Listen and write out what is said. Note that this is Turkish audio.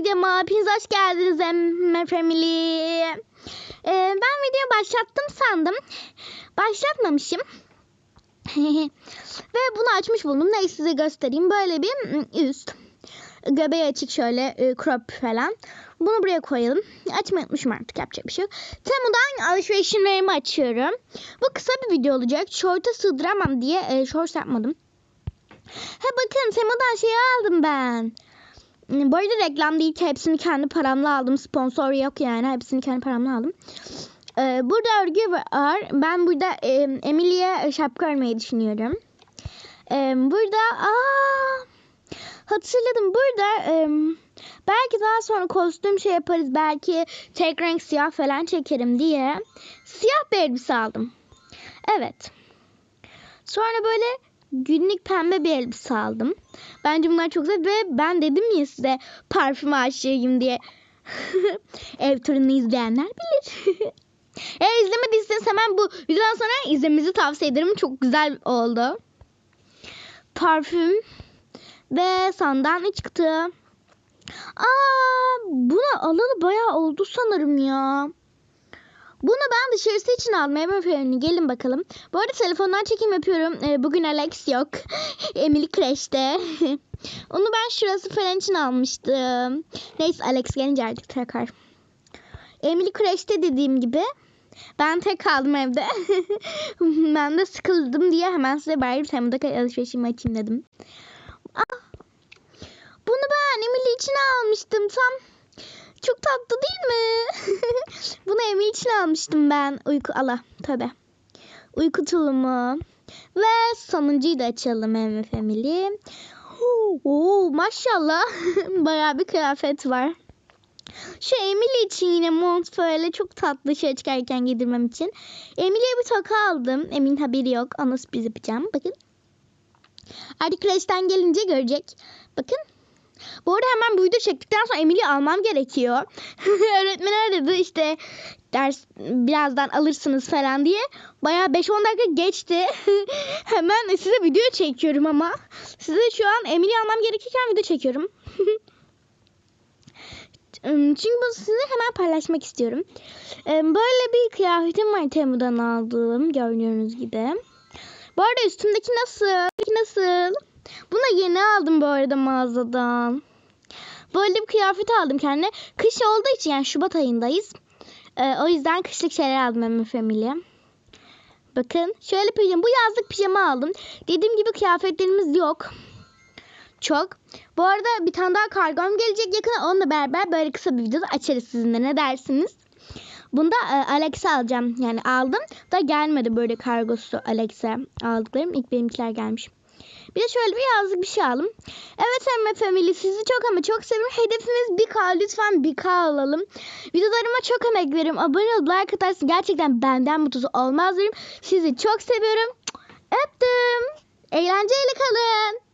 videoma hepiniz hoş geldiniz Emme Family. Ee, ben video başlattım sandım. Başlatmamışım. Ve bunu açmış buldum. Neyse size göstereyim. Böyle bir üst. Göbeği açık şöyle e, crop falan. Bunu buraya koyalım. Açmayı artık yapacak bir şey yok. Temu'dan alışverişlerimi açıyorum. Bu kısa bir video olacak. Short'a sığdıramam diye e, shorts yapmadım. Ha bakın Temu'dan şey aldım ben. Bu arada reklam değil ki hepsini kendi paramla aldım. Sponsor yok yani. Hepsini kendi paramla aldım. Ee, burada örgü var. Ben burada e, Emily'e şapka örmeyi düşünüyorum. Ee, burada aa, hatırladım. Burada e, belki daha sonra kostüm şey yaparız. Belki tek renk siyah falan çekerim diye siyah bir elbise aldım. Evet. Sonra böyle günlük pembe bir elbise aldım. Bence bunlar çok güzel ve ben dedim ya size parfüm aşığıyım diye. Ev turunu izleyenler bilir. Eğer izlemediyseniz hemen bu videodan sonra izlemenizi tavsiye ederim. Çok güzel oldu. Parfüm ve sandan çıktı. Aa, bunu alalı bayağı oldu sanırım ya. Bunu ben dışarısı için. Emre Ferhan'ı gelin bakalım. Bu arada telefondan çekim yapıyorum. Ee, bugün Alex yok. Emily Crash'te. Onu ben şurası falan için almıştım. Neyse Alex gelince artık takar. Emily Crash'te dediğim gibi. Ben tek kaldım evde. ben de sıkıldım diye hemen size bari Temmuz'da alışverişimi açayım dedim. Ah, bunu ben Emily için almıştım. Tam çok tatlı değil mi? Bunu Emily için almıştım ben. Uyku Allah tabi. Uyku tulumu. Ve sonuncuyu da açalım Emre Family. Oo, maşallah. Bayağı bir kıyafet var. Şu Emily için yine mont böyle çok tatlı şey çıkarken giydirmem için. Emily'ye bir toka aldım. Emin haberi yok. Ona sürpriz yapacağım. Bakın. Artık kreşten gelince görecek. Bakın. Bu arada hemen bu video çektikten sonra Emily'yi almam gerekiyor. Öğretmen dedi işte ders birazdan alırsınız falan diye. Bayağı 5-10 dakika geçti. hemen size video çekiyorum ama. Size şu an Emily'yi almam gerekirken video çekiyorum. Çünkü bunu sizinle hemen paylaşmak istiyorum. Böyle bir kıyafetim var Temu'dan aldığım gördüğünüz gibi. Bu arada üstümdeki nasıl? Nasıl? Bunu yeni aldım bu arada mağazadan. Böyle bir kıyafet aldım kendime. Kış olduğu için yani Şubat ayındayız. Ee, o yüzden kışlık şeyler aldım Emre Family'e. Bakın şöyle pijama. Bu yazlık pijama aldım. Dediğim gibi kıyafetlerimiz yok. Çok. Bu arada bir tane daha kargom gelecek yakın. Onunla beraber böyle kısa bir videoda açarız sizinle. Ne dersiniz? Bunda e, Alex'e alacağım. Yani aldım da gelmedi böyle kargosu Alex'e aldıklarım. İlk benimkiler gelmiş. Bir de şöyle bir yazlık bir şey aldım. Evet Emre Family sizi çok ama çok seviyorum. Hedefimiz 1K lütfen 1K alalım. Videolarıma çok emek veririm. Abone ol like atarsın. Gerçekten benden mutlusu olmaz derim. Sizi çok seviyorum. Öptüm. Eğlenceyle kalın.